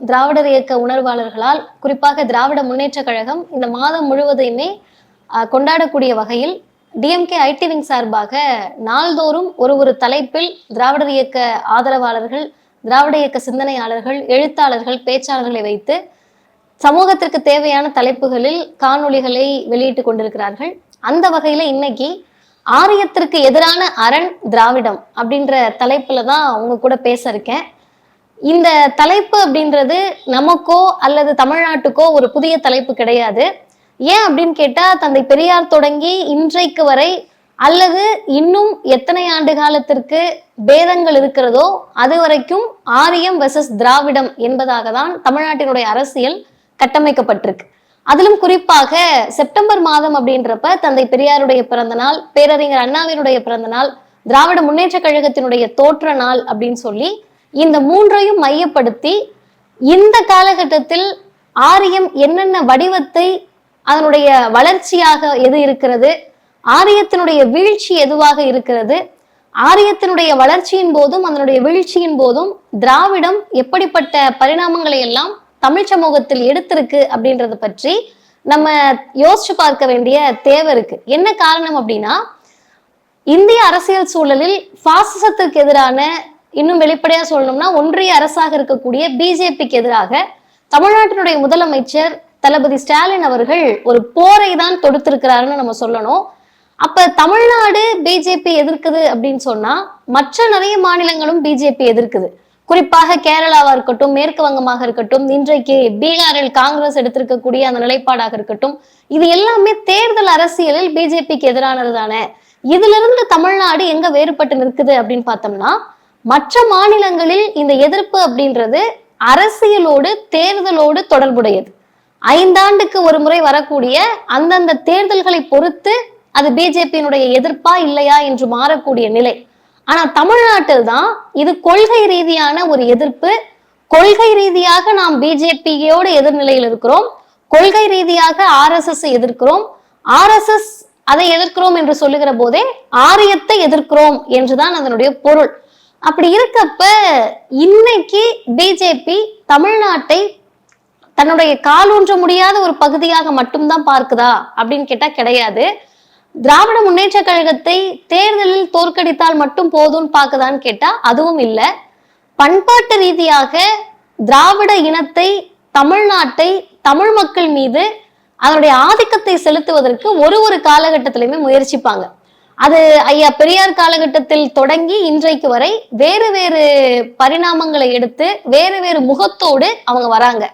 திராவிடர் இயக்க உணர்வாளர்களால் குறிப்பாக திராவிட முன்னேற்ற கழகம் இந்த மாதம் முழுவதையுமே கொண்டாடக்கூடிய வகையில் டிஎம்கே ஐடி விங் சார்பாக நாள்தோறும் ஒரு ஒரு தலைப்பில் திராவிடர் இயக்க ஆதரவாளர்கள் திராவிட இயக்க சிந்தனையாளர்கள் எழுத்தாளர்கள் பேச்சாளர்களை வைத்து சமூகத்திற்கு தேவையான தலைப்புகளில் காணொளிகளை வெளியிட்டு கொண்டிருக்கிறார்கள். அந்த வகையில இன்னைக்கு ஆரியத்திற்கு எதிரான அரண் திராவிடம் அப்படின்ற தலைப்புல தான் உங்க கூட பேச இருக்கேன். இந்த தலைப்பு அப்படின்றது நமக்கோ அல்லது தமிழ்நாட்டுக்கோ ஒரு புதிய தலைப்பு கிடையாது. ஏன் அப்படின்னு கேட்டா தந்தை பெரியார் தொடங்கி இன்றைக்கு வரை அல்லது இன்னும் எத்தனை ஆண்டு காலத்திற்கு பேதங்கள் இருக்கிறதோ அது வரைக்கும் ஆரியம் வெர்சஸ் திராவிடம் என்பதாக தான் தமிழ்நாட்டினுடைய அரசியல் கட்டமைக்கப்பட்டிருக்கு. அதிலும் குறிப்பாக செப்டம்பர் மாதம் அப்படின்றப்ப தந்தை பெரியாருடைய பிறந்த நாள் பேரறிஞர் அண்ணாவினுடைய பிறந்த நாள் திராவிட முன்னேற்ற கழகத்தினுடைய தோற்ற நாள் அப்படின்னு சொல்லி இந்த மூன்றையும் மையப்படுத்தி இந்த காலகட்டத்தில் ஆரியம் என்னென்ன வடிவத்தை அதனுடைய வளர்ச்சியாக எது இருக்கிறது ஆரியத்தினுடைய வீழ்ச்சி எதுவாக இருக்கிறது ஆரியத்தினுடைய வளர்ச்சியின் போதும் அதனுடைய வீழ்ச்சியின் போதும் திராவிடம் எப்படிப்பட்ட பரிணாமங்களை எல்லாம் தமிழ் சமூகத்தில் எடுத்திருக்கு அப்படின்றத பற்றி நம்ம யோசிச்சு பார்க்க வேண்டிய தேவை இருக்கு. என்ன காரணம் அப்படின்னா இந்திய அரசியல் சூழலில் பாசிசத்திற்கு எதிரான இன்னும் வெளிப்படையா சொல்லணும்னா ஒன்றிய அரசாக இருக்கக்கூடிய பிஜேபிக்கு எதிராக தமிழ்நாட்டினுடைய முதலமைச்சர் தளபதி ஸ்டாலின் அவர்கள் ஒரு போரை தான் தொடுத்திருக்கிறாருன்னு நம்ம சொல்லணும். அப்ப தமிழ்நாடு பிஜேபி எதிர்க்குது அப்படின்னு சொன்னா மற்ற நிறைய மாநிலங்களும் பிஜேபி எதிர்க்குது. குறிப்பாக கேரளாவா இருக்கட்டும் மேற்கு வங்கமாக இருக்கட்டும் இன்றைக்கு பீகாரில் காங்கிரஸ் எடுத்திருக்கக்கூடிய அந்த நிலைப்பாடாக இருக்கட்டும் இது எல்லாமே தேர்தல் அரசியலில் பிஜேபிக்கு எதிரானது தானே இதுல இருந்து தமிழ்நாடு எங்க வேறுபட்டு நிற்குது அப்படின்னு பார்த்தோம்னா மற்ற மாநிலங்களில் இந்த எதிர்ப்பு அப்படின்றது அரசியலோடு தேர்தலோடு தொடர்புடையது. ஐந்தாண்டுக்கு ஒரு முறை வரக்கூடிய அந்தந்த தேர்தல்களை பொறுத்து அது பிஜேபியினுடைய எதிர்ப்பா இல்லையா என்று மாறக்கூடிய நிலை. ஆனா தமிழ்நாட்டில் தான் இது கொள்கை ரீதியான ஒரு எதிர்ப்பு. கொள்கை ரீதியாக நாம் பிஜேபியோடு எதிர்நிலையில் இருக்கிறோம். கொள்கை ரீதியாக ஆர்எஸ்எஸ் எதிர்க்கிறோம். ஆர்எஸ்எஸ் அதை எதிர்க்கிறோம் என்று சொல்லுகிற போதே ஆரியத்தை எதிர்க்கிறோம் என்றுதான் அதனுடைய பொருள். அப்படி இருக்கப்ப இன்னைக்கு பிஜேபி தமிழ்நாட்டை தன்னுடைய காலூன்ற முடியாத ஒரு பகுதியாக மட்டும்தான் பார்க்குதா அப்படின்னு கேட்டா கிடையாது. திராவிட முன்னேற்ற கழகத்தை தேர்தலில் தோற்கடித்தால் மட்டும் போதும்னு பார்க்குதான்னு கேட்டா அதுவும் இல்லை. பண்பாட்டு ரீதியாக திராவிட இனத்தை தமிழ்நாட்டை தமிழ் மக்கள் மீது அதனுடைய ஆதிக்கத்தை செலுத்துவதற்கு ஒரு ஒரு காலகட்டத்திலுமே முயற்சிப்பாங்க. அது ஐயா பெரியார் காலகட்டத்தில் தொடங்கி இன்றைக்கு வரை வேறு வேறு பரிணாமங்களை எடுத்து வேறு வேறு முகத்தோடு அவங்க வராங்க.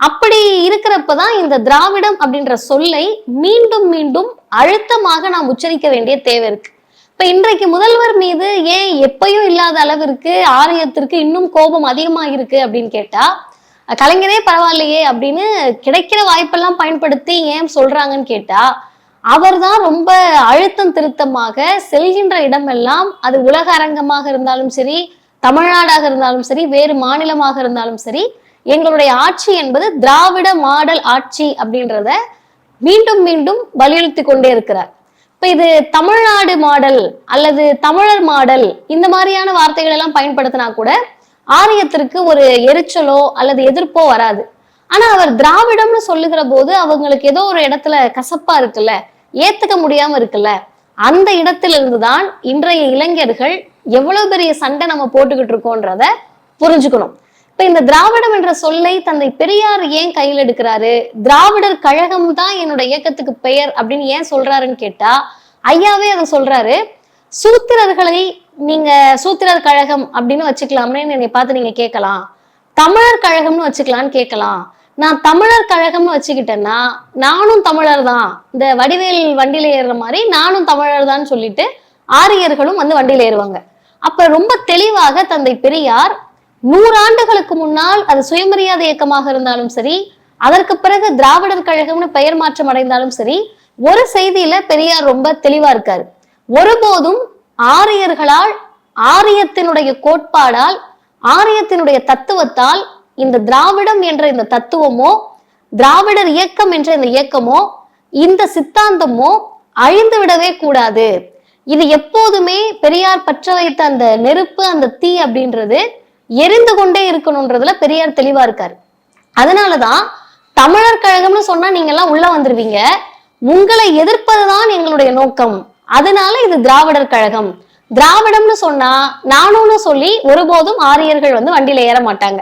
அப்படி இருக்கிறப்பதான் இந்த திராவிடம் அப்படின்ற சொல்லை மீண்டும் மீண்டும் அழுத்தமாக நாம் உச்சரிக்க வேண்டிய தேவை இருக்கு. இப்ப இன்றைக்கு முதல்வர் மீது ஏன் எப்பயும் இல்லாத அளவிற்கு ஆலயத்திற்கு இன்னும் கோபம் அதிகமா இருக்கு அப்படின்னு கேட்டா கலைஞரே பரவாயில்லையே அப்படின்னு கிடைக்கிற வாய்ப்பெல்லாம் பயன்படுத்தி ஏன் சொல்றாங்கன்னு கேட்டா அவர்தான் ரொம்ப அழுத்தம் திருத்தமாக செல்கின்ற இடமெல்லாம் அது உலக அரங்கமாக இருந்தாலும் சரி தமிழ்நாடாக இருந்தாலும் சரி வேறு மாநிலமாக இருந்தாலும் சரி எங்களுடைய ஆட்சி என்பது திராவிட மாடல் ஆட்சி அப்படின்றத மீண்டும் மீண்டும் வலியுறுத்தி கொண்டே இருக்கிறார். இப்ப இது தமிழ்நாடு மாடல் அல்லது தமிழர் மாடல் இந்த மாதிரியான வார்த்தைகள் எல்லாம் பயன்படுத்தினா கூட ஆரியத்திற்கு ஒரு எரிச்சலோ அல்லது எதிர்ப்போ வராது. ஆனா அவர் திராவிடம்னு சொல்லுகிற போது அவங்களுக்கு ஏதோ ஒரு இடத்துல கசப்பா இருக்குல்ல. ஏத்துக்க முடியாம இருக்குல்ல? அந்த இடத்திலிருந்து தான் இன்றைய இளைஞர்கள் எவ்வளவு பெரிய சண்டை நம்ம போட்டுக்கிட்டு இருக்கோன்றத புரிஞ்சுக்கணும். இப்ப இந்த திராவிடம் என்ற சொல்லை தந்தை பெரியார் ஏன் கையில் எடுக்கிறாரு? திராவிடர் கழகம் தான் என்னோட இயக்கத்துக்கு பெயர் அப்படின்னு ஏன் சொல்றாருன்னு கேட்டா ஐயாவே அதை சொல்றாரு. சூத்திரர்களை நீங்க சூத்திரர் கழகம் அப்படின்னு வச்சுக்கலாம்னு என்னை பார்த்து நீங்க கேட்கலாம். தமிழர் கழகம்னு வச்சுக்கலாம்னு கேட்கலாம். நான் தமிழர் கழகம்னு வச்சுக்கிட்டேன்னா நானும் தமிழர் தான் இந்த வடிவேல் வண்டியில ஏறுற மாதிரி நானும் தமிழர் தான் சொல்லிட்டு ஆரியர்களும் வந்து வண்டியில ஏறுவாங்க. அப்ப ரொம்ப தெளிவாக தந்தை பெரியார் நூறாண்டுகளுக்கு முன்னால் அது சுயமரியாதை இயக்கமாக இருந்தாலும் சரி அதற்கு பிறகு திராவிடர் கழகம்னு பெயர் மாற்றம் அடைந்தாலும் சரி ஒரு செய்தியில பெரியார் ரொம்ப தெளிவா இருக்காரு. ஒருபோதும் ஆரியர்களால் ஆரியத்தினுடைய கோட்பாடால் ஆரியத்தினுடைய தத்துவத்தால் இந்த திராவிடம் என்ற இந்த தத்துவமோ திராவிடர் இயக்கம் என்ற இந்த இயக்கமோ இந்த சித்தாந்தமோ அழிந்து விடவே கூடாது. இது எப்போதுமே பெரியார் பற்ற வைத்த அந்த நெருப்பு அந்த தீ அப்படின்றது எரிந்து கொண்டே இருக்கணும்ன்றதுல பெரியார் தெளிவா இருக்காரு. அதனாலதான் தமிழர் கழகம்னு சொன்னா நீங்க எல்லாம் உள்ள வந்துருவீங்க. உங்களை எதிர்ப்பதுதான் எங்களுடைய நோக்கம். அதனால இது திராவிடர் கழகம். திராவிடம்னு சொன்னா நானும்னு சொல்லி ஒருபோதும் ஆரியர்கள் வந்து வண்டியில ஏற மாட்டாங்க.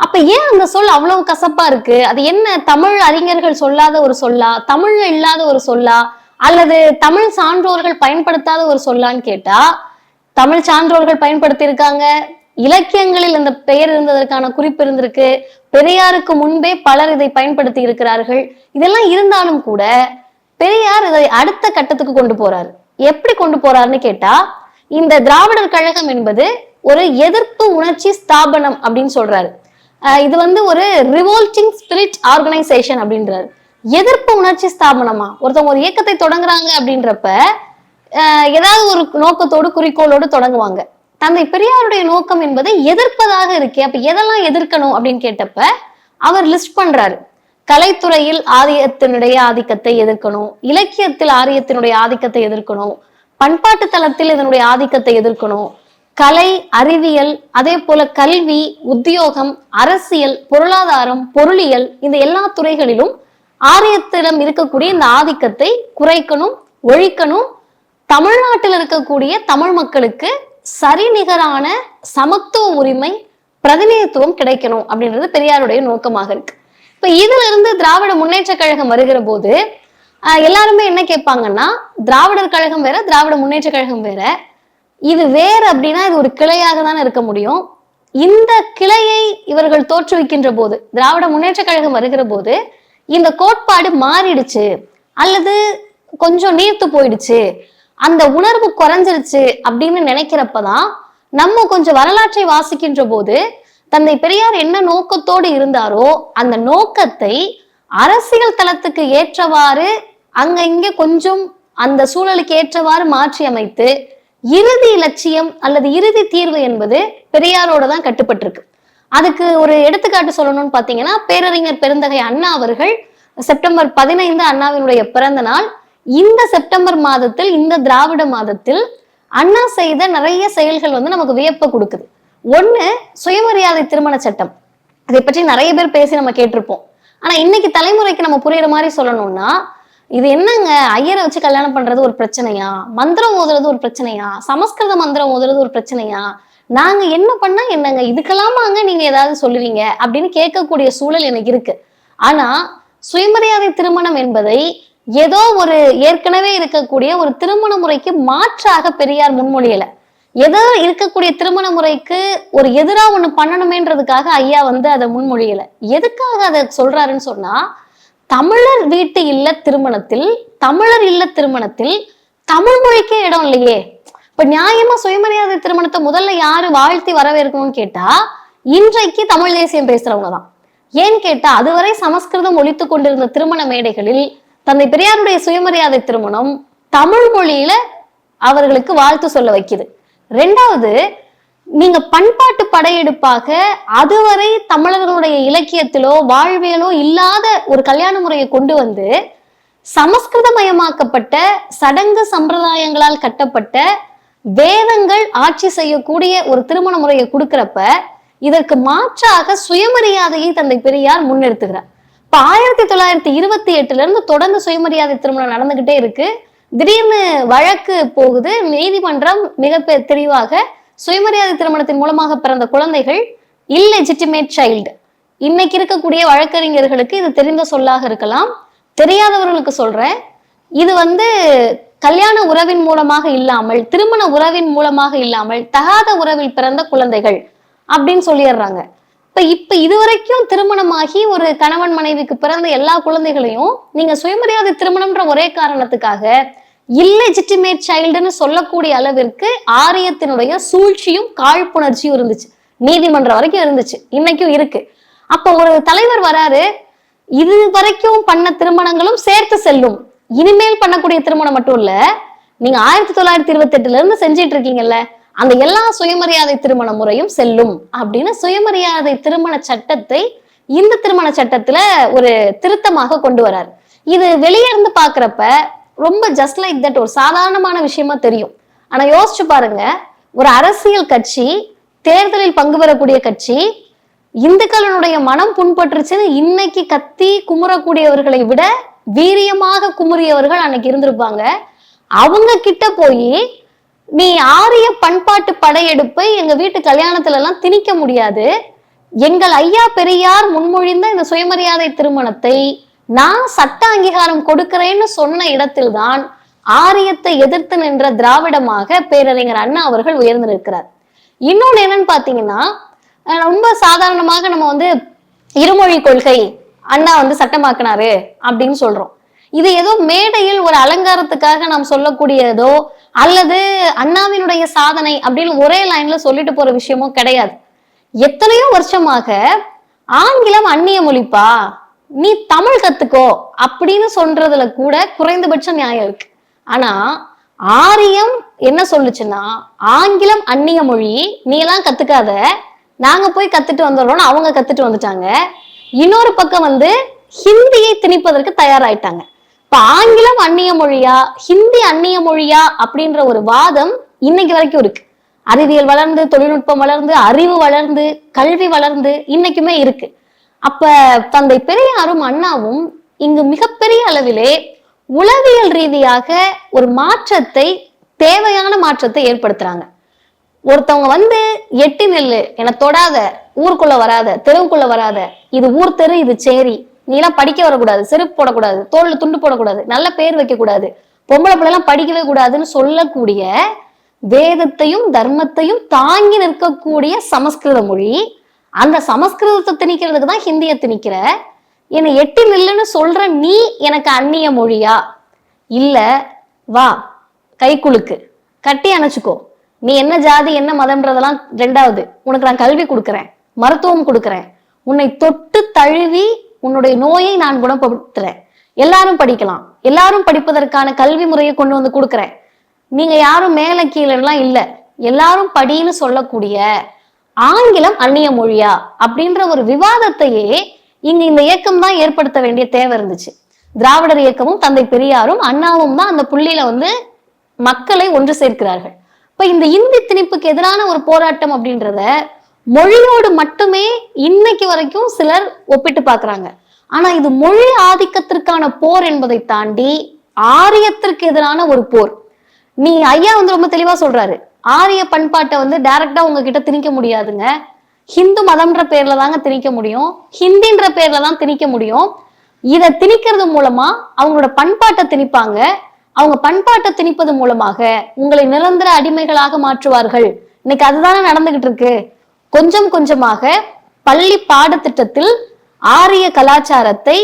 அப்ப ஏன் அந்த சொல் அவ்வளவு கசப்பா இருக்கு? அது என்ன தமிழ் அறிஞர்கள் சொல்லாத ஒரு சொல்லா? தமிழ்ல இல்லாத ஒரு சொல்லா? அல்லது தமிழ் சான்றோர்கள் பயன்படுத்தாத ஒரு சொல்லான்னு கேட்டா தமிழ் சான்றோர்கள் பயன்படுத்தியிருக்காங்க. இலக்கியங்களில் இந்த பெயர் இருந்ததற்கான குறிப்பு இருந்திருக்கு. பெரியாருக்கு முன்பே பலர் இதை பயன்படுத்தி இருக்கிறார்கள். இதெல்லாம் இருந்தாலும் கூட பெரியார் இதை அடுத்த கட்டத்துக்கு கொண்டு போறாரு. எப்படி கொண்டு போறாருன்னு கேட்டா இந்த திராவிடர் கழகம் என்பது ஒரு எதிர்ப்பு உணர்ச்சி ஸ்தாபனம் அப்படின்னு சொல்றாரு. இது வந்து ஒரு ரிவோல்டிங் ஸ்பிரிட் ஆர்கனைசேஷன் அப்படின்றாரு. எதிர்ப்பு உணர்ச்சி ஸ்தாபனமா? ஒருத்தவங்க ஒரு இயக்கத்தை தொடங்குறாங்க அப்படின்றப்ப ஏதாவது ஒரு நோக்கத்தோடு குறிக்கோளோடு தொடங்குவாங்க. தந்தை பெரியாருடைய நோக்கம் என்பது எதிர்ப்பதாக இருக்கு அப்ப எதெல்லாம் எதிர்க்கணும் அப்படின்னு கேட்டப்ப அவர் லிஸ்ட் பண்றாரு. கலைத்துறையில் ஆரியத்தினுடைய ஆதிக்கத்தை எதிர்க்கணும் இலக்கியத்தில் ஆரியத்தினுடைய ஆதிக்கத்தை எதிர்க்கணும் பண்பாட்டு தளத்தில் இதனுடைய ஆதிக்கத்தை எதிர்க்கணும் கலை அறிவியல் அதே போல கல்வி உத்தியோகம் அரசியல் பொருளாதாரம் பொருளியல் இந்த எல்லா துறைகளிலும் ஆரியத்திடம் இருக்கக்கூடிய இந்த ஆதிக்கத்தை குறைக்கணும் ஒழிக்கணும். தமிழ்நாட்டில் இருக்கக்கூடிய தமிழ் மக்களுக்கு சரிநிகரான சமத்துவ உரிமை பிரதிநிதித்துவம் கிடைக்கணும் அப்படின்றது பெரியாருடைய நோக்கமாக இருக்கு. இப்ப இதுல இருந்து திராவிட முன்னேற்ற கழகம் வருகிற போது எல்லாருமே என்ன கேட்பாங்கன்னா திராவிடர் கழகம் வேற திராவிட முன்னேற்ற கழகம் வேற. இது வேர் அப்படின்னா இது ஒரு கிளையாக தானே இருக்க முடியும். இந்த கிளையை இவர்கள் தோற்றுவிக்கின்ற போது திராவிட முன்னேற்ற கழகம் வருகிற போது இந்த கோட்பாடு மாறிடுச்சு. அல்லது கொஞ்சம் நீர்த்து போயிடுச்சு. அந்த உணர்வு குறைஞ்சிருச்சு அப்படின்னு நினைக்கிறப்பதான் நம்ம கொஞ்சம் வரலாற்றை வாசிக்கின்ற போது தந்தை பெரியார் என்ன நோக்கத்தோடு இருந்தாரோ அந்த நோக்கத்தை அரசியல் தளத்துக்கு ஏற்றவாறு அங்க இங்க கொஞ்சம் அந்த சூழலுக்கு ஏற்றவாறு மாற்றி அமைத்து இறுதி லட்சியம் அல்லது இறுதி தீர்வு என்பது பெரியாரோட தான் கட்டுப்பட்டிருக்கு. அதுக்கு ஒரு எடுத்துக்காட்டு சொல்லணும்னு பாத்தீங்கன்னா பேரறிஞர் பெருந்தகை அண்ணா அவர்கள் செப்டம்பர் பதினைந்து அண்ணாவினுடைய பிறந்த நாள். இந்த செப்டம்பர் மாதத்தில் இந்த திராவிட மாதத்தில் அண்ணா செய்த நிறைய செயல்கள் வந்து நமக்கு வியப்பை கொடுக்குது. ஒண்ணு சுயமரியாதை திருமண சட்டம். அதை பற்றி நிறைய பேர் பேசி நம்ம கேட்டிருப்போம். ஆனா இன்னைக்கு தலைமுறைக்கு நம்ம புரியுற மாதிரி சொல்லணும்னா இது என்னங்க? ஐயரை வச்சு கல்யாணம் பண்றது ஒரு பிரச்சனையா? மந்திரம் ஓதுறது ஒரு பிரச்சனையா? சமஸ்கிருத மந்திரம் ஓதுறது ஒரு பிரச்சனையா? நாங்க என்ன பண்ணா என்னங்க? இதுக்கெல்லாமாங்க நீங்க ஏதாவது சொல்லுவீங்க? அப்படின்னு கேட்கக்கூடிய சூழல் எனக்கு இருக்கு. ஆனா சுயமரியாதை திருமணம் என்பதை ஏதோ ஒரு ஏற்கனவே இருக்கக்கூடிய ஒரு திருமண முறைக்கு மாற்றாக பெரியார் முன்மொழியல. ஏதோ இருக்கக்கூடிய திருமண முறைக்கு ஒரு எதிரா ஒண்ணு பண்ணணுமேன்றதுக்காக ஐயா வந்து அதை முன்மொழியல. எதுக்காக அதை சொல்றாருன்னு சொன்னா தமிழர் வீட்டு இல்ல திருமணத்தில் தமிழர் இல்ல திருமணத்தில் தமிழ் மொழிக்கே இடம் இல்லையே. இப்ப நியாயமா சுயமரியாதை திருமணத்தை முதல்ல யாரு வாழ்த்தி வரவேற்கணும்னு கேட்டா இன்றைக்கு தமிழ் தேசியம் பேசுறவங்க தான். ஏன்னு கேட்டா அதுவரை சமஸ்கிருதம் ஒழித்து கொண்டிருந்த திருமண மேடைகளில் தந்தை பெரியாருடைய சுயமரியாதை திருமணம் தமிழ் மொழியில அவர்களுக்கு வாழ்த்து சொல்ல வைக்குது. ரெண்டாவது நீங்க பண்பாட்டு படையெடுப்பாக அதுவரை தமிழர்களுடைய இலக்கியத்திலோ வாழ்வியலோ இல்லாத ஒரு கல்யாண முறையை கொண்டு வந்து சமஸ்கிருதமயமாக்கப்பட்ட சடங்கு சம்பிரதாயங்களால் கட்டப்பட்ட வேதங்கள் ஆட்சி செய்யக்கூடிய ஒரு திருமண முறையை கொடுக்கிறப்ப இதற்கு மாற்றாக சுயமரியாதையை தந்தை பெரியார் முன்னெடுத்துகிறார் இப்ப ஆயிரத்தி தொள்ளாயிரத்தி இருபத்தி எட்டுல இருந்து தொடர்ந்து சுயமரியாதை திருமணம் நடந்துகிட்டே இருக்கு. திடீர்னு வழக்கு போகுது. நீதிமன்றம் மிக தெளிவாக சுயமரியாதை திருமணத்தின் மூலமாக பிறந்த குழந்தைகள் இல்லெஜிட்டிமேட் சைல்டு இன்னைக்கு இருக்கக்கூடிய வழக்கறிஞர்களுக்கு இது தெரிந்த சொல்லாக இருக்கலாம். தெரியாதவர்களுக்கு சொல்றேன். இது வந்து கல்யாண உறவின் மூலமாக இல்லாமல் திருமண உறவின் மூலமாக இல்லாமல் தகாத உறவில் பிறந்த குழந்தைகள் அப்படின்னு சொல்லிடுறாங்க. இப்ப இப்ப இதுவரைக்கும் திருமணமாகி ஒரு கணவன் மனைவிக்கு பிறந்த எல்லா குழந்தைகளையும் நீங்க சுயமரியாதை திருமணம்ன்ற ஒரே காரணத்துக்காக இல்லெஜிட்டிமேட் சைல்டுன்னு சொல்லக்கூடிய அளவிற்கு ஆரியத்தினுடைய சூழ்ச்சியும் காழ்ப்புணர்ச்சியும் இருந்துச்சு. நீதிமன்றம் வரைக்கும் இருந்துச்சு. இன்னைக்கும் இருக்கு. அப்ப ஒரு தலைவர் வராரு. இது வரைக்கும் பண்ண திருமணங்களும் சேர்த்து செல்லும். இனிமேல் பண்ணக்கூடிய திருமணம் மட்டும் இல்ல நீங்க ஆயிரத்தி தொள்ளாயிரத்தி இருபத்தி எட்டுல இருந்து செஞ்சிட்டு இருக்கீங்கல்ல அந்த எல்லா சுயமரியாதை திருமண முறையும் செல்லும் அப்படின்னு சுயமரியாதை திருமண சட்டத்தை இந்த திருமண சட்டத்துல ஒரு திருத்தமாக கொண்டு வராரு. இது வெளியே இருந்து பாக்குறப்ப ரொம்ப ஜஸ்ட் லைக் தட் ஒரு சாதாரணமான விஷயமா தெரியும். ஆனா யோசிச்சு பாருங்க ஒரு அரசியல் கட்சி தேர்தலில் பங்கு பெறக்கூடிய கட்சி இந்துக்களினுடைய மனம் புண்பட்டுருச்சுன்னு இன்னைக்கு கத்தி குமுறக்கூடியவர்களை விட வீரியமாக குமுறியவர்கள் அன்னைக்கு இருந்திருப்பாங்க. அவங்க கிட்ட போய் நீ ஆரிய பண்பாட்டு படையெடுப்பை எங்க வீட்டு கல்யாணத்துல எல்லாம் திணிக்க முடியாது. எங்கள் ஐயா பெரியார் முன்மொழிந்த இந்த சுயமரியாதை திருமணத்தை நான் சட்ட அங்கீகாரம் கொடுக்கிறேன்னு சொன்ன இடத்தில்தான் ஆரியத்தை எதிர்த்து நின்ற திராவிடமாக பேரறிஞர் அண்ணா அவர்கள் உயர்ந்து நிற்கிறார் இன்னொன்னு என்னன்னு பாத்தீங்கன்னா ரொம்ப சாதாரணமாக நம்ம வந்து இருமொழி கொள்கை அண்ணா வந்து சட்டமாக்குனாரு அப்படின்னு சொல்றோம். இது ஏதோ மேடையில் ஒரு அலங்காரத்துக்காக நாம் சொல்லக்கூடியதோ அல்லது அண்ணாவினுடைய சாதனை அப்படின்னு ஒரே லைன்ல சொல்லிட்டு போற விஷயமோ கிடையாது. எத்தனையோ வருஷமாக ஆங்கிலம் அந்நிய மொழிப்பா? நீ தமிழ் கத்துக்கோ அப்படின்னு சொல்றதுல கூட குறைந்தபட்ச நியாயம் இருக்கு. ஆனா ஆரியம் என்ன சொல்லுச்சுன்னா ஆங்கிலம் அந்நிய மொழி நீ எல்லாம் கத்துக்காத. நாங்க போய் கத்துட்டு வந்துடுறோம்னு அவங்க கத்துட்டு வந்துட்டாங்க. இன்னொரு பக்கம் வந்து ஹிந்தியை திணிப்பதற்கு தயாராயிட்டாங்க. இப்ப ஆங்கிலம் அந்நிய மொழியா ஹிந்தி அந்நிய மொழியா அப்படின்ற ஒரு வாதம் இன்னைக்கு வரைக்கும் இருக்கு. அறிவியல் வளர்ந்து தொழில்நுட்பம் வளர்ந்து அறிவு வளர்ந்து கல்வி வளர்ந்து இன்னைக்குமே இருக்கு. அப்ப தந்தை பெரியாரும் அண்ணாவும் இங்கு மிகப்பெரிய அளவிலே உளவியல் ரீதியாக ஒரு மாற்றத்தை தேவையான மாற்றத்தை ஏற்படுத்துறாங்க. ஒருத்தவங்க வந்து எட்டி நெல்லு என தொடாத ஊருக்குள்ள வராத தெருவுக்குள்ள வராத இது ஊர் தெரு இது சேரி நீ எல்லாம் படிக்க வரக்கூடாது செருப்பு போடக்கூடாது தோல்ல துண்டு போடக்கூடாது நல்ல பேர் வைக்க கூடாது பொம்பளை பிள்ளை எல்லாம் படிக்கவே கூடாதுன்னு சொல்லக்கூடிய வேதத்தையும் தர்மத்தையும் தாங்கி நிற்கக்கூடிய சமஸ்கிருத மொழி அந்த சமஸ்கிருதத்தை திணிக்கிறதுக்கு தான் ஹிந்தியை திணிக்கிற? என்னை எட்டி நில்லுன்னு சொல்ற நீ எனக்கு அந்நிய மொழியா? இல்ல வா கைக்குழுக்கு கட்டி அணைச்சுக்கோ. நீ என்ன ஜாதி என்ன மதம்ன்றதெல்லாம் ரெண்டாவது. உனக்கு நான் கல்வி கொடுக்குறேன் மருத்துவம் கொடுக்குறேன். உன்னை தொட்டு தழுவி உன்னுடைய நோயை நான் குணப்படுத்துறேன். எல்லாரும் படிக்கலாம். எல்லாரும் படிப்பதற்கான கல்வி முறையை கொண்டு வந்து கொடுக்குறேன். நீங்க யாரும் மேல கீழெல்லாம் இல்லை. எல்லாரும் படின்னு சொல்லக்கூடிய ஆங்கிலம் அந்நிய மொழியா அப்படின்ற ஒரு விவாதத்தையே இங்க இந்த இயக்கம் தான் ஏற்படுத்த வேண்டிய தேவை இருந்துச்சு. திராவிடர் இயக்கமும் தந்தை பெரியாரும் அண்ணாவும் தான் அந்த புள்ளியில வந்து மக்களை ஒன்று சேர்க்கிறார்கள். இப்ப இந்த இந்தி திணிப்புக்கு எதிரான ஒரு போராட்டம் அப்படின்றத மொழியோடு மட்டுமே இன்னைக்கு வரைக்கும் சிலர் ஒப்பிட்டு பார்க்கறாங்க. ஆனா இது மொழி ஆதிக்கத்திற்கான போர் என்பதை தாண்டி ஆரியத்திற்கு எதிரான ஒரு போர். நீ ஐயா வந்து ரொம்ப தெளிவா சொல்றாரு. ஆரிய பண்பாட்டை வந்து டைரக்டா உங்ககிட்ட திணிக்க முடியாதுங்க. ஹிந்து மதம்ன்ற பேர்ல தாங்க திணிக்க முடியும். ஹிந்தின்ற பேர்ல தான் திணிக்க முடியும். இதை திணிக்கிறது மூலமா அவங்களோட பண்பாட்டை திணிப்பாங்க. அவங்க பண்பாட்டை திணிப்பது மூலமாக உங்களை நிரந்தர அடிமைகளாக மாற்றுவார்கள். இன்னைக்கு அதுதானே நடந்துகிட்டு இருக்கு. கொஞ்சம் கொஞ்சமாக பள்ளி பாடத்திட்டத்தில் ஆரிய கலாச்சாரத்தை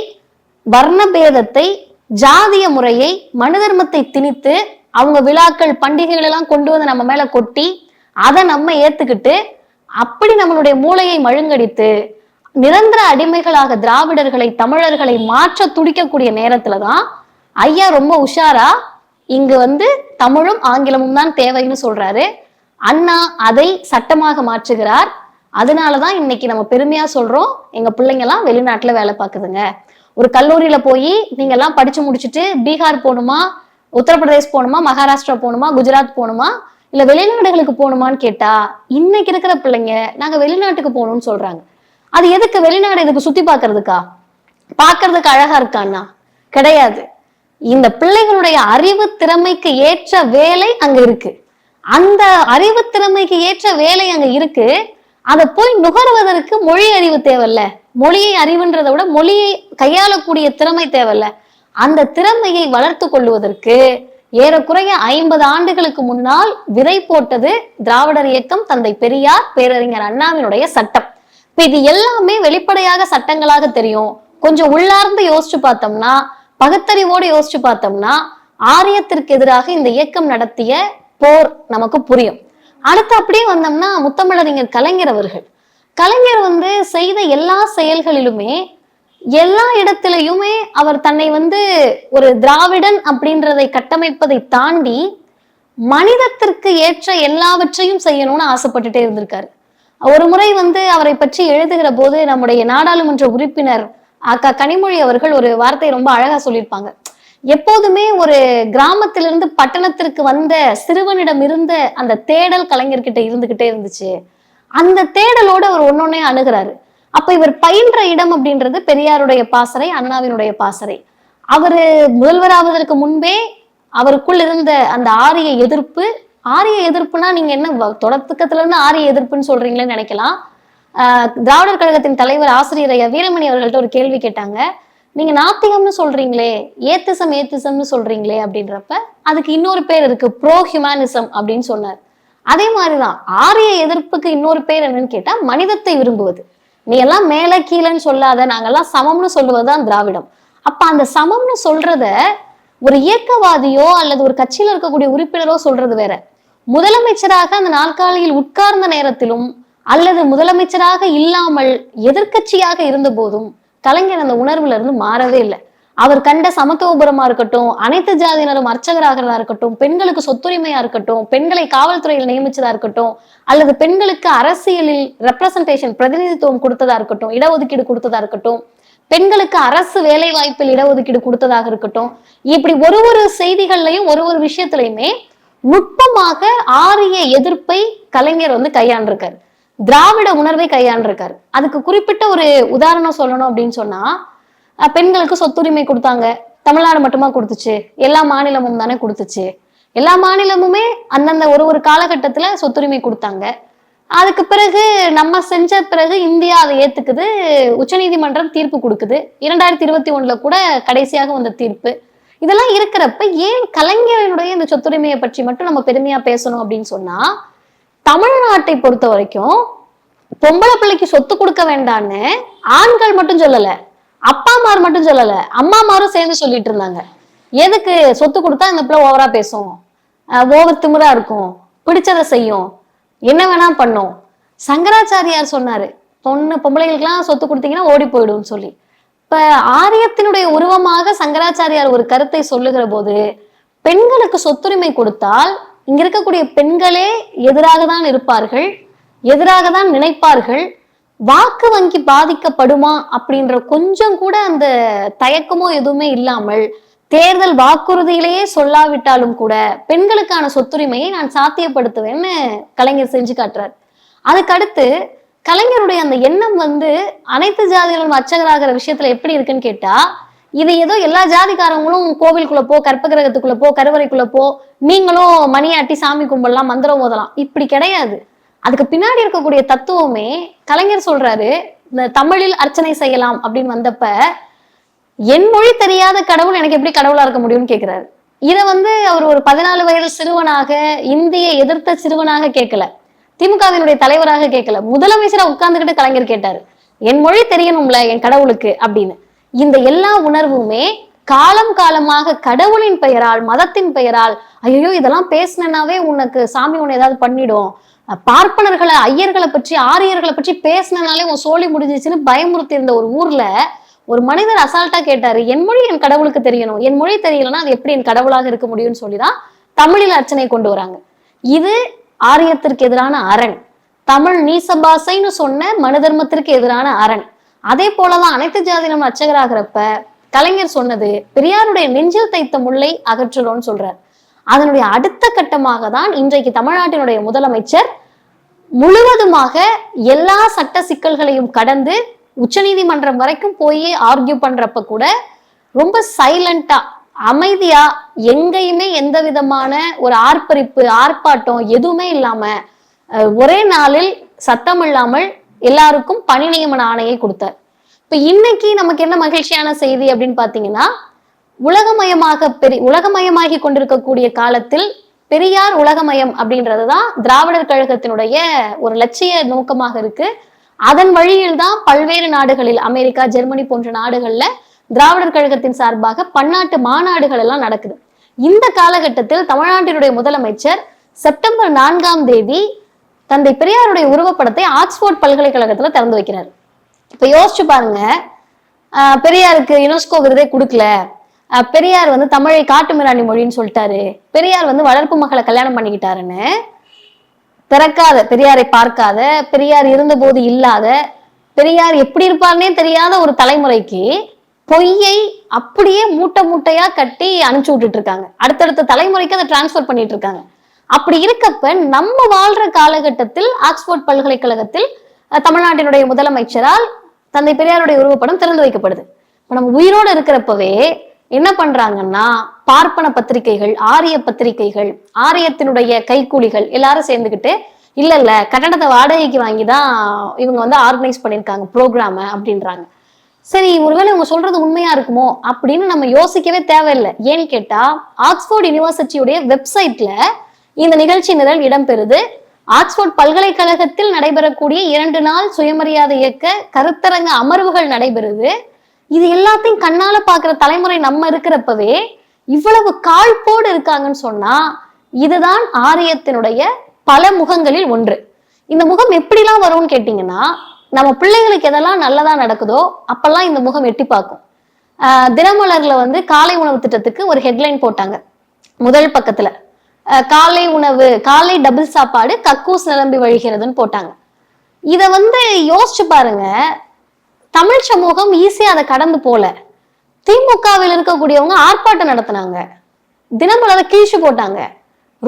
வர்ணபேதத்தை ஜாதிய முறையை மனு தர்மத்தை திணித்து அவங்க விழாக்கள் பண்டிகைகள் எல்லாம் கொண்டு வந்து நம்ம மேல கொட்டி அதை நம்ம ஏத்துக்கிட்டு அப்படி நம்மளுடைய மூளையை மழுங்கடித்து நிரந்தர அடிமைகளாக திராவிடர்களை தமிழர்களை மாற்ற துடிக்கக்கூடிய நேரத்துல தான் ஐயா ரொம்ப உஷாரா இங்கு வந்து தமிழும் ஆங்கிலமும் தான் தேவைன்னு சொல்றாரு. அண்ணா அதை சட்டமாக மாற்றுகிறார். அதனாலதான் இன்னைக்கு நம்ம பெருமையா சொல்றோம். எங்க பிள்ளைங்க எல்லாம் வெளிநாட்டுல வேலை பார்க்குதுங்க. ஒரு கல்லூரியில போய் நீங்க எல்லாம் படிச்சு முடிச்சுட்டு பீகார் போகணுமா? உத்தரப்பிரதேஷ் போகணுமா மகாராஷ்டிரா போகணுமா குஜராத் போகணுமா இல்ல வெளிநாடுகளுக்கு போகணுமான்னு கேட்டா இன்னைக்கு இருக்கிற பிள்ளைங்க நாங்க வெளிநாட்டுக்கு போகணும்னு சொல்றாங்க. அது எதுக்கு? வெளிநாடு இதுக்கு சுத்தி பாக்குறதுக்கா பார்க்கறதுக்கு அழகா இருக்கான்னா கிடையாது. இந்த பிள்ளைகளுடைய அறிவு திறமைக்கு ஏற்ற வேலை அங்க இருக்கு. அந்த அறிவு திறமைக்கு ஏற்ற வேலை அங்க இருக்கு. அதை போய் நுகர்வதற்கு மொழி அறிவு தேவையில்ல. மொழியை அறிவுன்றதை விட மொழியை கையாளக்கூடிய திறமை தேவையில்ல. அந்த திறமையை வளர்த்து கொள்வதற்கு ஏறக்குறைய ஐம்பது ஆண்டுகளுக்கு முன்னால் விதை போட்டது திராவிடர் இயக்கம் தந்தை பெரியார் பேரறிஞர் அண்ணாவினுடைய சட்டம். இப்ப இது எல்லாமே வெளிப்படையாக சட்டங்களாக தெரியும். கொஞ்சம் உள்ளார்ந்து யோசிச்சு பார்த்தோம்னா பகுத்தறிவோடு யோசிச்சு பார்த்தோம்னா ஆரியத்திற்கு எதிராக இந்த இயக்கம் நடத்திய போர் நமக்கு புரியும். அடுத்து அப்படியே வந்தோம்னா முத்தமிழறிஞர் கலைஞர் அவர்கள். கலைஞர் வந்து செய்த எல்லா செயல்களிலுமே எல்லா இடத்திலையுமே அவர் தன்னை வந்து ஒரு திராவிடன் அப்படின்றதை கட்டமைப்பதை தாண்டி மனிதத்திற்கு ஏற்ற எல்லாவற்றையும் செய்யணும்னு ஆசைப்பட்டுட்டே இருந்திருக்காரு. ஒரு முறை வந்து அவரை பற்றி எழுதுகிற போது நம்முடைய நாடாளுமன்ற உறுப்பினர் அக்கா கனிமொழி அவர்கள் ஒரு வார்த்தை ரொம்ப அழகா சொல்லியிருப்பாங்க. எப்போதுமே ஒரு கிராமத்திலிருந்து பட்டணத்திற்கு வந்த சிறுவனிடம் இருந்த அந்த தேடல் கலைஞர்கிட்ட இருந்துகிட்டே இருந்துச்சு. அந்த தேடலோட அவர் ஒன்னொன்னே அணுகிறாரு. அப்ப இவர் பயின்ற இடம் அப்படின்றது பெரியாருடைய பாசறை அண்ணாவினுடைய பாசறை. அவரு முதல்வராவதற்கு முன்பே அவருக்குள் இருந்த அந்த ஆரிய எதிர்ப்பு ஆரிய எதிர்ப்புனா நீங்க என்ன தொடக்கத்துல இருந்து ஆரிய எதிர்ப்புன்னு சொல்றீங்களேன்னு நினைக்கலாம். ஆஹ் திராவிடர் கழகத்தின் தலைவர் ஆசிரியர் ஐயா வீரமணி அவர்கள்ட்ட ஒரு கேள்வி கேட்டாங்க. நீங்க நாத்திகம்னு சொல்றீங்களே ஏத்திசம் ஏத்திசம்னு சொல்றீங்களே அப்படின்றப்ப அதுக்கு இன்னொரு பேர் இருக்கு ப்ரோ ஹியூமனிசம் அப்படின்னு சொன்னார். அதே மாதிரிதான் ஆரிய எதிர்ப்புக்கு இன்னொரு பேர் என்னன்னு கேட்டா மனிதத்தை விரும்புவது. நீ எல்லாம் மேல கீழன்னு சொல்லாத நாங்கெல்லாம் சமம்னு சொல்லுவதுதான் திராவிடம். அப்ப அந்த சமம்னு சொல்றத ஒரு இயக்கவாதியோ அல்லது ஒரு கட்சியில இருக்கக்கூடிய உறுப்பினரோ சொல்றது வேற. முதலமைச்சராக அந்த நாற்காலியில் உட்கார்ந்த நேரத்திலும் அல்லது முதலமைச்சராக இல்லாமல் எதிர்க்கட்சியாக இருந்த போதும் கலைஞர் அந்த உணர்வுல இருந்து மாறவே இல்லை. அவர் கண்ட சமத்துவபுரமா இருக்கட்டும் அனைத்து ஜாதியினரும் அர்ச்சகராகிறதா இருக்கட்டும் பெண்களுக்கு சொத்துரிமையா இருக்கட்டும் பெண்களை காவல்துறையில் நியமிச்சதா இருக்கட்டும் அல்லது பெண்களுக்கு அரசியலில் ரெப்ரசன்டேஷன் பிரதிநிதித்துவம் கொடுத்ததா இருக்கட்டும் இடஒதுக்கீடு கொடுத்ததா இருக்கட்டும் பெண்களுக்கு அரசு வேலை வாய்ப்பில் இடஒதுக்கீடு கொடுத்ததாக இருக்கட்டும் இப்படி ஒரு ஒரு செய்திகள்லையும் ஒரு ஒரு விஷயத்திலையுமே நுட்பமாக ஆரிய எதிர்ப்பை கலைஞர் வந்து கையாண்டிருக்காரு. திராவிட உணர்வை கையாண்டிருக்காரு. அதுக்கு குறிப்பிட்ட ஒரு உதாரணம் சொல்லணும் அப்படின்னு சொன்னா பெண்களுக்கு சொத்துரிமை கொடுத்தாங்க. தமிழ்நாடு மட்டுமா கொடுத்துச்சு? எல்லா மாநிலமும் தானே கொடுத்துச்சு. எல்லா மாநிலமுமே அந்தந்த ஒரு ஒரு காலகட்டத்துல சொத்துரிமை கொடுத்தாங்க. அதுக்கு பிறகு நம்ம செஞ்ச பிறகு இந்தியா அதை ஏத்துக்குது. உச்சநீதிமன்றம் தீர்ப்பு கொடுக்குது. இரண்டாயிரத்தி இருபத்தி ஒண்ணுல கூட கடைசியாக வந்த தீர்ப்பு. இதெல்லாம் இருக்கிறப்ப ஏன் கலைஞரினுடைய இந்த சொத்துரிமையை பற்றி மட்டும் நம்ம பெருமையா பேசணும் அப்படின்னு சொன்னா தமிழ்நாட்டை பொறுத்த வரைக்கும் பொம்பளை பிள்ளைக்கு சொத்து கொடுக்க வேண்டான்னு ஆண்கள் மட்டும் சொல்லலை. அப்பா அப்பாமார் மட்டும் சொல்லல. அம்மாமாரும் சேர்ந்து சொல்லிட்டு இருந்தாங்க. எதுக்கு? சொத்து கொடுத்தா இந்த பிள்ளை ஓவரா பேசும். ஓவர் திமிரா இருக்கும். பிடிச்சதை செய்யும். என்ன வேணா பண்ணும். சங்கராச்சாரியார் சொன்னாரு. பொண்ணு பொம்பளைகளுக்கெல்லாம் சொத்து கொடுத்தீங்கன்னா ஓடி போயிடும்னு சொல்லி. இப்ப ஆரியத்தினுடைய உருவமாக சங்கராச்சாரியார் ஒரு கருத்தை சொல்லுகிற போது பெண்களுக்கு சொத்துரிமை கொடுத்தால் இங்க இருக்கக்கூடிய பெண்களே எதிராக தான் இருப்பார்கள் எதிராக தான் நினைப்பார்கள் வாக்கு வங்கி பாதிக்கப்படுமா அப்படின்ற கொஞ்சம் கூட அந்த தயக்கமோ எதுவுமே இல்லாமல் தேர்தல் வாக்குறுதியிலேயே சொல்லாவிட்டாலும் கூட பெண்களுக்கான சொத்துரிமையை நான் சாத்தியப்படுத்துவேன்னு கலைஞர் செஞ்சு காட்டுறார். அதுக்கடுத்து கலைஞருடைய அந்த எண்ணம் வந்து அனைத்து ஜாதிகளும் அர்ச்சகராகிற விஷயத்துல எப்படி இருக்குன்னு கேட்டா இது ஏதோ எல்லா ஜாதிக்காரங்களும் கோவிலுக்குள்ள போ கற்பகிரகத்துக்குள்ள போ கருவறைக்குள்ள போ நீங்களும் மணியாட்டி சாமி கும்பிடலாம் மந்திரம் ஓதலாம். இப்படி கிடையாது. அதுக்கு பின்னாடி இருக்கக்கூடிய தத்துவமே கலைஞர் சொல்றாரு இந்த தமிழில் அர்ச்சனை செய்யலாம் அப்படின்னு வந்தப்ப என் மொழி தெரியாத கடவுள் எனக்கு எப்படி கடவுளா இருக்க முடியும்னு கேக்குறாரு. இத வந்து அவர் ஒரு பதினாலு வயது சிறுவனாக இந்திய எதிர்த்த சிறுவனாக கேட்கல திமுகவினுடைய தலைவராக கேட்கல முதலமைச்சரா உட்கார்ந்துகிட்டு கலைஞர் கேட்டாரு என் மொழி தெரியணும்ல என் கடவுளுக்கு அப்படின்னு. இந்த எல்லா உணர்வுமே காலம் காலமாக கடவுளின் பெயரால் மதத்தின் பெயரால் ஐயோ இதெல்லாம் பேசினாவே உனக்கு சாமி உன்னை ஏதாவது பண்ணிடும் பார்ப்பனர்களை ஐயர்களை பற்றி ஆரியர்களை பற்றி பேசினாலே உன் சோழி முடிஞ்சிச்சுன்னு பயமுறுத்தி இருந்த ஒரு ஊர்ல ஒரு மனிதர் அசால்ட்டா கேட்டாரு என் மொழி என் கடவுளுக்கு தெரியணும். என் மொழி தெரியலன்னா அது எப்படி என் கடவுளாக இருக்க முடியும்னு சொல்லிதான் தமிழில் அர்ச்சனை கொண்டு வராங்க. இது ஆரியத்திற்கு எதிரான அரண். தமிழ் நீசபாசைன்னு சொன்ன மனு தர்மத்திற்கு எதிரான அரண். அதே போலதான் அனைத்து ஜாதியினம் அர்ச்சகராகிறப்ப கலைஞர் சொன்னது பெரியாருடைய நெஞ்சில் தைத்த முல்லை அகற்றுறோம்னு சொல்றார். அதனுடைய அடுத்த கட்டமாக தான் இன்றைக்கு தமிழ்நாட்டினுடைய முதலமைச்சர் முழுவதுமாக எல்லா சட்ட சிக்கல்களையும் கடந்து உச்சநீதிமன்றம் வரைக்கும் போய் ஆர்கியூ பண்றப்ப கூட ரொம்ப சைலண்டா அமைதியா எங்கேயுமே எந்த விதமான ஒரு ஆர்ப்பரிப்பு ஆர்ப்பாட்டம் எதுவுமே இல்லாம ஒரே நாளில் சத்தம் இல்லாமல் எல்லாருக்கும் பணி நியமன ஆணையை கொடுத்தார். இப்ப இன்னைக்கு நமக்கு என்ன மகிழ்ச்சியான செய்தி அப்படின்னு பாத்தீங்கன்னா உலகமயமாக பெரி உலகமயமாகி கொண்டிருக்கக்கூடிய காலத்தில் பெரியார் உலகமயம் அப்படின்றதுதான் திராவிடர் கழகத்தினுடைய ஒரு லட்சிய நோக்கமாக இருக்கு. அதன் வழியில் தான் பல்வேறு நாடுகளில் அமெரிக்கா ஜெர்மனி போன்ற நாடுகள்ல திராவிடர் கழகத்தின் சார்பாக பன்னாட்டு மாநாடுகள் எல்லாம் நடக்குது. இந்த காலகட்டத்தில் தமிழ்நாட்டினுடைய முதலமைச்சர் செப்டம்பர் நான்காம் தேதி தந்தை பெரியாருடைய உருவப்படத்தை ஆக்ஸ்போர்ட் பல்கலைக்கழகத்துல திறந்து வைக்கிறார். இப்ப யோசிச்சு பாருங்க ஆஹ் பெரியாருக்கு யுனெஸ்கோ விருதே கொடுக்கல. பெரியார் வந்து தமிழை காட்டு மிராண்டி மொழின்னு சொல்லிட்டாரு. பெரியார் வந்து வளர்ப்பு மக்களை கல்யாணம் பண்ணிக்கிட்டாருன்னு. பிறக்காத பெரியாரை பார்க்காத பெரியார் இருந்தபோது இல்லாத பெரியார் எப்படி இருப்பார்னே தெரியாத ஒரு தலைமுறைக்கு பொய்யை அப்படியே மூட்டை மூட்டையா கட்டி அனுப்பிச்சு விட்டுட்டு இருக்காங்க. அடுத்தடுத்த தலைமுறைக்கு அதை டிரான்ஸ்ஃபர் பண்ணிட்டு இருக்காங்க. அப்படி இருக்கப்ப நம்ம வாழ்ற காலகட்டத்தில் ஆக்ஸ்போர்ட் பல்கலைக்கழகத்தில் தமிழ்நாட்டினுடைய முதலமைச்சரால் தந்தை பெரியாருடைய உருவப்படம் திறந்து வைக்கப்படுது. இப்ப நம்ம உயிரோடு இருக்கிறப்பவே என்ன பண்றாங்கன்னா பார்ப்பன பத்திரிகைகள் ஆரிய பத்திரிகைகள் ஆரியத்தினுடைய கைக்கூலிகள் எல்லாரும் சேர்ந்துக்கிட்டு இல்ல இல்ல கட்டடத்தை வாடகைக்கு வாங்கி தான் இவங்க வந்து ஆர்கனைஸ் பண்ணியிருக்காங்க ப்ரோக்ராம அப்படின்றாங்க. சரி ஒருவேளை இவங்க சொல்றது உண்மையா இருக்குமோ அப்படின்னு நம்ம யோசிக்கவே தேவையில்லை. ஏன்னு கேட்டா ஆக்ஸ்போர்ட் யுனிவர்சிட்டியுடைய வெப்சைட்ல இந்த நிகழ்ச்சி நிரல் இடம்பெறுது. ஆக்ஸ்போர்ட் பல்கலைக்கழகத்தில் நடைபெறக்கூடிய இரண்டு நாள் சுயமரியாதை இயக்க கருத்தரங்க அமர்வுகள் நடைபெறுது. இது எல்லாத்தையும் கண்ணால பாக்குற தலைமுறை நம்ம இருக்கிறப்பவே இவ்வளவு காழ்ப்போடு இருக்காங்கன்னு சொன்னா இதுதான் ஆரியத்தினுடைய பல முகங்களில் ஒன்று. இந்த முகம் எப்படிலாம் வரும்னு கேட்டீங்கன்னா நம்ம பிள்ளைகளுக்கு எதெல்லாம் நல்லதா நடக்குதோ அப்பெல்லாம் இந்த முகம் எட்டி பார்க்கும். தினமலர்ல வந்து காலை உணவு திட்டத்துக்கு ஒரு ஹெட்லைன் போட்டாங்க. முதல் பக்கத்துல. காலை உணவு காலை டபுள் சாப்பாடு கக்கூஸ் நிரம்பி வழிகிறதுன்னு போட்டாங்க. இத வந்து யோசிச்சு பாருங்க தமிழ் சமூகம் ஈஸியா அதை கடந்து போல. திமுகவில் இருக்கக்கூடியவங்க ஆர்ப்பாட்டம் நடத்தினாங்க. தினமலரை கீழ்ச்சி போட்டாங்க.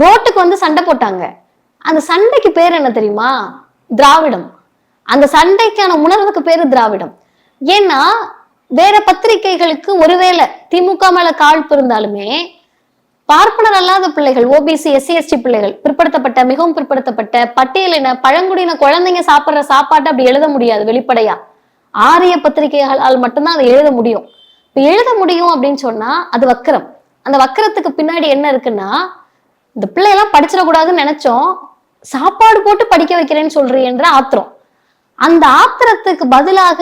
ரோட்டுக்கு வந்து சண்டை போட்டாங்க. அந்த சண்டைக்கு பேர் என்ன தெரியுமா? திராவிடம். அந்த சண்டைக்கான உணர்வுக்கு பேரு திராவிடம். ஏன்னா வேற பத்திரிகைகளுக்கு ஒருவேளை திமுக மேல காழ்ப்பு இருந்தாலுமே பார்ப்பனர் அல்லாத பிள்ளைகள் ஓபிசி எஸ்சி எஸ்டி பிள்ளைகள் பிற்படுத்தப்பட்ட மிகவும் பிற்படுத்தப்பட்ட பட்டியலின பழங்குடியின குழந்தைங்க சாப்பிடுற சாப்பாட்டை அப்படி எழுத முடியாது வெளிப்படையா. ஆரிய பத்திரிகைகளால் மட்டும்தான் அதை எழுத முடியும். இப்போ எழுத முடியும் அப்படின்னு சொன்னா அது வக்கரம். அந்த வக்கரத்துக்கு பின்னாடி என்ன இருக்குன்னா இந்த பிள்ளையெல்லாம் படிச்சிடக்கூடாதுன்னு நினைச்சோம் சாப்பாடு போட்டு படிக்க வைக்கிறேன்னு சொல்றீன்ற ஆத்திரம். அந்த ஆத்திரத்துக்கு பதிலாக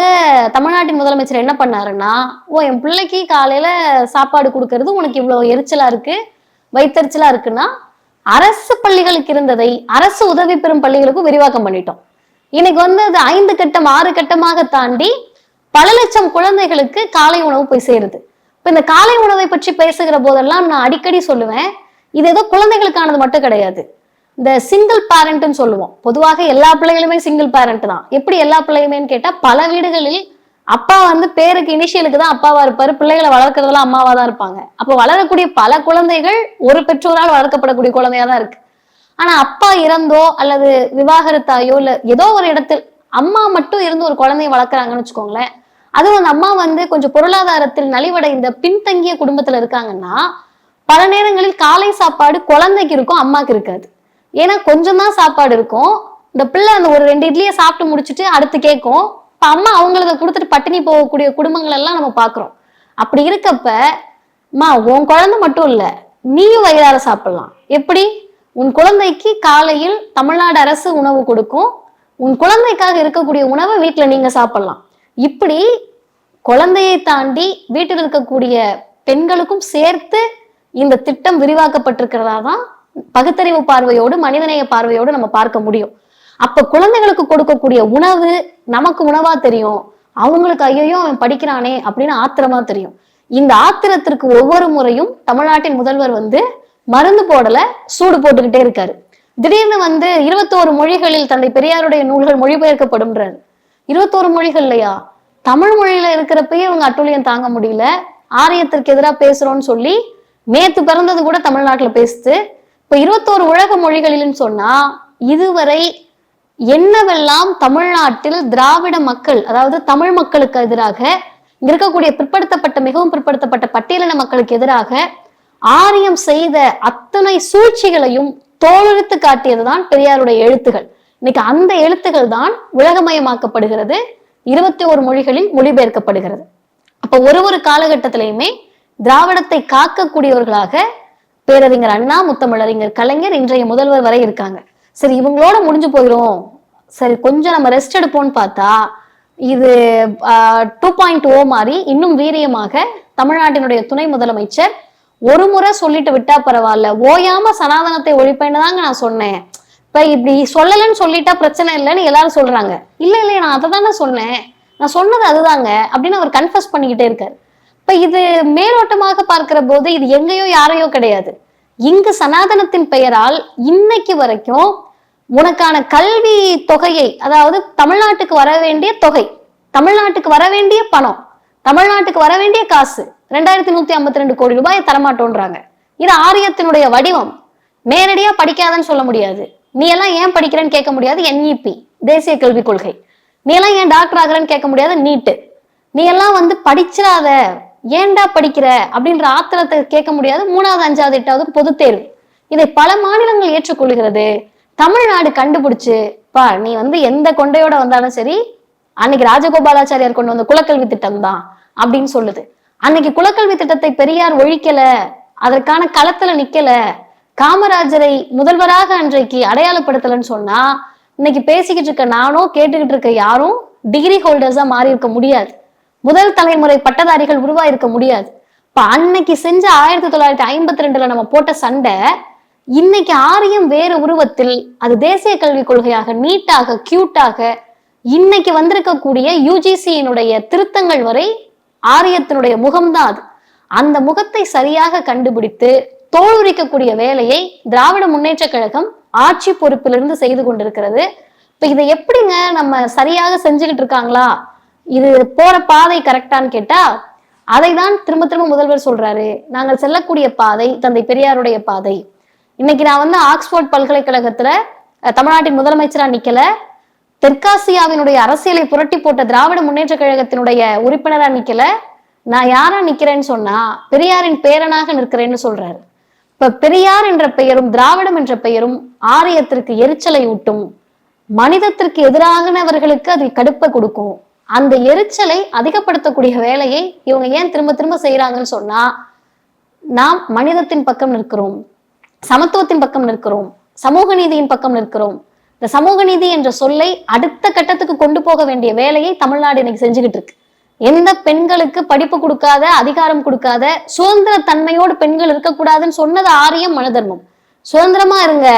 தமிழ்நாட்டின் முதலமைச்சர் என்ன பண்ணாருன்னா ஓ என் பிள்ளைக்கு காலையில சாப்பாடு கொடுக்கறது உனக்கு இவ்வளவு எரிச்சலா இருக்கு வயிற்றெரிச்சலா இருக்குன்னா அரசு பள்ளிகளுக்கு இருந்ததை அரசு உதவி பெறும் பள்ளிகளுக்கும் விரிவாக்கம் பண்ணிட்டோம். இன்னைக்கு வந்து அது ஐந்து கட்டம் ஆறு கட்டமாக தாண்டி பல லட்சம் குழந்தைகளுக்கு காலை உணவு போய் சேருது. இப்ப இந்த காலை உணவை பற்றி பேசுகிற போதெல்லாம் நான் அடிக்கடி சொல்லுவேன். இது ஏதோ குழந்தைகளுக்கானது மட்டும் கிடையாது. இந்த சிங்கிள் பேரண்ட்னு சொல்லுவோம். பொதுவாக எல்லா பிள்ளைகளுமே சிங்கிள் பேரண்ட் தான். எப்படி எல்லா பிள்ளையுமேன்னு கேட்டா பல வீடுகளில் அப்பா வந்து பேருக்கு இனிஷியலுக்கு தான் அப்பாவா இருப்பாரு. பிள்ளைகளை வளர்க்கறதெல்லாம் அம்மாவா தான் இருப்பாங்க. அப்போ வளரக்கூடிய பல குழந்தைகள் ஒரு பெற்றோரால் வளர்க்கப்படக்கூடிய குழந்தையா தான் இருக்கு. ஆனா அப்பா இறந்தோ அல்லது விவாகரத்தாயோ இல்ல ஏதோ ஒரு இடத்தில் அம்மா மட்டும் இருந்து ஒரு குழந்தைய வளர்க்குறாங்கன்னு வச்சுக்கோங்களேன். அதுவும் அந்த அம்மா வந்து கொஞ்சம் பொருளாதாரத்தில் நலிவடைந்த பின்தங்கிய குடும்பத்துல இருக்காங்கன்னா பல நேரங்களில் காலை சாப்பாடு குழந்தைக்கு இருக்கும் அம்மாக்கு இருக்காது. ஏன்னா கொஞ்சம்தான் சாப்பாடு இருக்கும். இந்த பிள்ளை அந்த ஒரு ரெண்டு இட்லியை சாப்பிட்டு முடிச்சுட்டு அடுத்து கேட்கும். இப்ப அம்மா அவங்களத கொடுத்துட்டு பட்டினி போகக்கூடிய குடும்பங்கள் எல்லாம் நம்ம பாக்குறோம். அப்படி இருக்கப்ப அம்மா உன் குழந்தை மட்டும் இல்ல நீயும் வயிறார சாப்பிடலாம். எப்படி? உன் குழந்தைக்கு காலையில் தமிழ்நாடு அரசு உணவு கொடுக்கும். உன் குழந்தைக்காக இருக்கக்கூடிய உணவை வீட்டில் நீங்க சாப்பிடலாம். இப்படி குழந்தையை தாண்டி வீட்டில் இருக்கக்கூடிய பெண்களுக்கும் சேர்த்து இந்த திட்டம் விரிவாக்கப்பட்டிருக்கிறதா தான் பகுத்தறிவு பார்வையோடு மனிதநேய பார்வையோடு நம்ம பார்க்க முடியும். அப்ப குழந்தைகளுக்கு கொடுக்கக்கூடிய உணவு நமக்கு உணவா தெரியும். அவங்களுக்கு ஐயோ அவன் படிக்கிறானே அப்படின்னு ஆத்திரமா தெரியும். இந்த ஆத்திரத்திற்கு ஒவ்வொரு முறையும் தமிழ்நாட்டின் முதல்வர் வந்து மருந்து போடல சூடு போட்டுக்கிட்டே இருக்காரு. திடீர்னு வந்து இருபத்தோரு மொழிகளில் தந்தை பெரியாருடைய நூல்கள் மொழிபெயர்க்கப்படும்ன்றாரு. இருபத்தோரு மொழிகள் இல்லையா தமிழ் மொழியில இருக்கிறப்பயே இவங்க அட்டுழியம் தாங்க முடியல. ஆரியத்திற்கு எதிராக பேசுறோம்னு சொல்லி நேத்து பிறந்தது கூட தமிழ்நாட்டுல பேசுது. இப்ப இருபத்தோரு உலக மொழிகளில்னு சொன்னா இதுவரை என்னவெல்லாம் தமிழ்நாட்டில் திராவிட மக்கள் அதாவது தமிழ் மக்களுக்கு எதிராக இங்க இருக்கக்கூடிய பிற்படுத்தப்பட்ட மிகவும் பிற்படுத்தப்பட்ட பட்டியலின மக்களுக்கு எதிராக ஆரியம் செய்த அத்தனை சூழ்ச்சிகளையும் தோலுரித்து காட்டியதுதான் பெரியாருடைய எழுத்துகள். இன்னைக்கு அந்த எழுத்துக்கள் தான் உலகமயமாக்கப்படுகிறது. இருபத்தி ஒரு மொழிகளில் மொழிபெயர்க்கப்படுகிறது. அப்ப ஒரு ஒரு காலகட்டத்திலையுமே திராவிடத்தை காக்கக்கூடியவர்களாக பேரறிஞர் அண்ணா முத்தமிழறிஞர் கலைஞர் இன்றைய முதல்வர் வரை இருக்காங்க. சரி இவங்களோட முடிஞ்சு போயிடும் சரி கொஞ்சம் நம்ம ரெஸ்ட் எடுப்போம்னு பார்த்தா இது டூ பாயிண்ட் ஓ மாதிரி இன்னும் வீரியமாக தமிழ்நாட்டினுடைய துணை முதலமைச்சர் ஒரு முறை சொல்லிட்டு விட்டா பரவாயில்ல. ஓயாம சனாதனத்தை ஒழிப்பேன்னு தாங்க நான் சொன்னேன். இப்ப இப்படி சொல்லலைன்னு சொல்லிட்டா பிரச்சனை இல்லைன்னு எல்லாரும் சொல்றாங்க. இல்ல இல்ல நான் அதை தானே சொன்னேன். நான் சொன்னது அதுதாங்க அப்படின்னு அவர் கன்ஃபர்ஸ் பண்ணிக்கிட்டே இருக்காரு. இப்ப இது மேலோட்டமாக பார்க்கிற போது இது எங்கேயோ யாரையோ கிடையாது. இங்கு சனாதனத்தின் பெயரால் இன்னைக்கு வரைக்கும் உனக்கான கல்வி தொகையை அதாவது தமிழ்நாட்டுக்கு வர வேண்டிய தொகை தமிழ்நாட்டுக்கு வர வேண்டிய பணம் தமிழ்நாட்டுக்கு வர வேண்டிய காசு ரெண்டாயிரத்தி நூத்தி ஐம்பத்தி ரெண்டு கோடி ரூபாய் தரமாட்டோன்றாங்க. இது ஆரியத்தினுடைய வடிவம். நேரடியா படிக்காதன்னு சொல்ல முடியாது. நீ எல்லாம் ஏன் படிக்கிறேன்னு கேட்க முடியாது? என்இபி தேசிய கல்விக் கொள்கை. நீ எல்லாம் ஏன் டாக்டர் ஆகிறன்னு கேட்க முடியாது? நீட்டு. நீ எல்லாம் வந்து படிச்சிடாத. ஏன்டா படிக்கிற? அப்படின்ற ஆத்திரத்தை கேட்க முடியாது. மூணாவது அஞ்சாவது எட்டாவது பொது தேர்வு. இதை பல மாநிலங்கள் ஏற்றுக்கொள்கிறது. தமிழ்நாடு கண்டுபிடிச்சு பா நீ வந்து எந்த கொண்டையோட வந்தாலும் சரி அன்னைக்கு ராஜகோபாலாச்சாரியார் கொண்டு வந்த குலக்கல்வி திட்டம் தான் அப்படின்னு சொல்லுது. அன்னைக்கு குலக்கல்வி திட்டத்தை பெரியார் ஒழிக்கல அதற்கான களத்துல நிக்கல. காமராஜரை முதல்வராக அன்றைக்கு அடையாளப்படுத்தலன்னு சொன்னா இன்னைக்கு பேசிக்கிட்டு இருக்க நானும் கேட்டுக்கிட்டு இருக்க யாரும் டிகிரி ஹோல்டர்ஸா மாறி இருக்க முடியாது. முதல் தலைமுறை பட்டதாரிகள் உருவாயிருக்க முடியாது. இப்ப அன்னைக்கு செஞ்ச ஆயிரத்தி தொள்ளாயிரத்தி ஐம்பத்தி ரெண்டுல நம்ம போட்ட சண்டை இன்னைக்கு ஆரியம் வேறு உருவத்தில் அது தேசிய கல்விக் கொள்கையாக நீட்டாக கியூட்டாக இன்னைக்கு வந்திருக்கக்கூடிய யூஜிசியினுடைய திருத்தங்கள் வரை ஆரியத்தினுடைய முகம்தான் அது. அந்த முகத்தை சரியாக கண்டுபிடித்து தோலுரிக்கக்கூடிய வேலையை திராவிட முன்னேற்ற கழகம் ஆட்சி பொறுப்பிலிருந்து செய்து கொண்டிருக்கிறது. இப்ப இதை எப்படிங்க நம்ம சரியாக செஞ்சுக்கிட்டு இருக்காங்களா? இது போற பாதை கரெக்டான்னு கேட்டா அதை தான் திரும்ப திரும்ப முதல்வர் சொல்றாரு. நாங்கள் செல்லக்கூடிய பாதை தந்தை பெரியாருடைய பாதை. இன்னைக்கு நான் வந்து ஆக்ஸ்போர்ட் பல்கலைக்கழகத்துல தமிழ்நாட்டின் முதலமைச்சரா நிக்கல. தெற்காசியாவினுடைய அரசியலை புரட்டி போட்ட திராவிட முன்னேற்ற கழகத்தினுடைய உறுப்பினரா நிக்கல. நான் யாரா நிக்கிறேன்னு சொன்னா பெரியாரின் பேரனாக நிற்கிறேன்னு சொல்றாரு. இப்ப பெரியார் என்ற பெயரும் திராவிடம் என்ற பெயரும் ஆரியத்திற்கு எரிச்சலை ஊட்டும். மனிதத்திற்கு எதிரானவர்களுக்கு அது கடுப்பை கொடுக்கும். அந்த எரிச்சலை அதிகப்படுத்தக்கூடிய வேலையை இவங்க ஏன் திரும்ப திரும்ப செய்யறாங்கன்னு சொன்னா நாம் மனிதத்தின் பக்கம் நிற்கிறோம் சமத்துவத்தின் பக்கம் நிற்கிறோம் சமூக நீதியின் பக்கம் நிற்கிறோம். இந்த சமூக நீதி என்ற சொல்லை அடுத்த கட்டத்துக்கு கொண்டு போக வேண்டிய வேலையை தமிழ்நாடு இன்னைக்கு செஞ்சுக்கிட்டு இருக்கு. எந்த பெண்களுக்கு படிப்பு கொடுக்காத அதிகாரம் கொடுக்காத சுதந்திர தன்மையோடு பெண்கள் இருக்கக்கூடாதுன்னு சொன்னது ஆரியம் மனதர்மம். சுதந்திரமா இருங்க.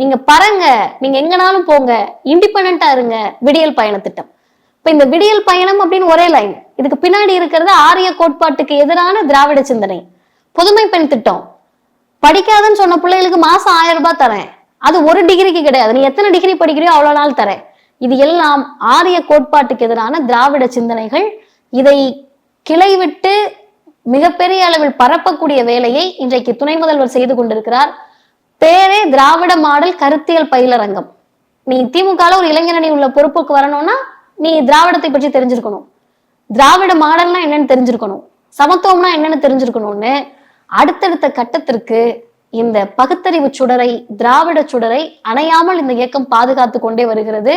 நீங்க பறங்க நீங்க எங்கனாலும் போங்க. இண்டிபெண்டா இருங்க. விடியல் பயண திட்டம். இப்ப இந்த விடியல் பயணம் அப்படின்னு ஒரே லைன் இதுக்கு பின்னாடி இருக்கிறது ஆரிய கோட்பாட்டுக்கு எதிரான திராவிட சிந்தனை. புதுமை பெண் திட்டம். படிக்காதன்னு சொன்ன பிள்ளைகளுக்கு மாசம் ஆயிரம் ரூபாய் தரேன். அது ஒரு டிகிரிக்கு கிடையாது. நீ எத்தனை டிகிரி படிக்கிறியோ அவ்வளோ நாள் தரேன். இது எல்லாம் ஆரிய கோட்பாட்டுக்கு எதிரான திராவிட சிந்தனைகள். இதை கிளைவிட்டு மிகப்பெரிய அளவில் பரப்பக்கூடிய வேலையை இன்றைக்கு துணை முதல்வர் செய்து கொண்டிருக்கிறார். பேரே திராவிட மாடல் கருத்தியல் பயிலரங்கம். நீ திமுகல ஒரு இளைஞரணி உள்ள பொறுப்புக்கு வரணும்னா நீ திராவிடத்தை பற்றி தெரிஞ்சிருக்கணும். திராவிட மாடல்னா என்னன்னு தெரிஞ்சிருக்கணும். சமத்துவம்னா என்னன்னு தெரிஞ்சிருக்கணும்னு அடுத்தடுத்த கட்டத்திற்கு இந்த பகுத்தறிவு சுடரை திராவிட சுடரை அணையாமல் இந்த இயக்கம் பாதுகாத்து கொண்டே வருகிறது.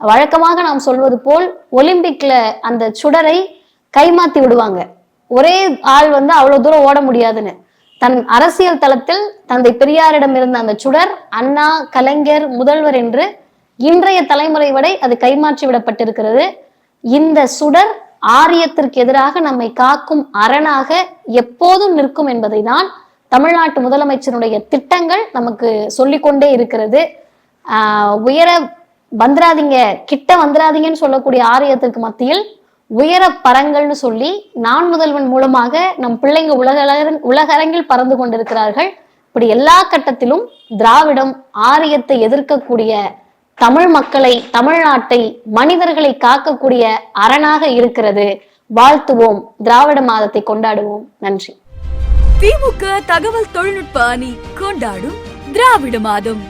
வழக்கமாக நாம் சொல்வது போல் ஒலிம்பிக்ல அந்த சுடரை கைமாத்தி விடுவாங்க. ஒரே ஆள் வந்து அவ்வளவு தூரம் ஓட முடியாதுன்னு. தன் அரசியல் தளத்தில் தந்தை பெரியாரிடம் இருந்த அந்த சுடர் அண்ணா கலைஞர் முதல்வர் என்று இன்றைய தலைமுறை வரை அது கைமாற்றி விடப்பட்டிருக்கிறது. இந்த சுடர் ஆரியத்திற்கு எதிராக நம்மை காக்கும் அரணாக எப்போதும் நிற்கும் என்பதை தான் தமிழ்நாட்டு முதலமைச்சருடைய திட்டங்கள் நமக்கு சொல்லிக்கொண்டே இருக்கிறது. ஆஹ் உயர வந்துடாதீங்க கிட்ட வந்துடாதீங்கன்னு சொல்லக்கூடிய ஆரியத்திற்கு மத்தியில் உயர பரங்கள்னு சொல்லி நான் முதல்வன் மூலமாக நம் பிள்ளைங்க உலக உலகரங்கில் பறந்து கொண்டிருக்கிறார்கள். இப்படி எல்லா கட்டத்திலும் திராவிடம் ஆரியத்தை எதிர்க்கக்கூடிய தமிழ் மக்களை தமிழ்நாட்டை மனிதர்களை காக்கக்கூடிய அரணாக இருக்கிறது. வாழ்த்துவோம் திராவிட மாதத்தை கொண்டாடுவோம். நன்றி. திமுக தகவல் தொழில்நுட்ப அணி கொண்டாடும் திராவிட மாதம்.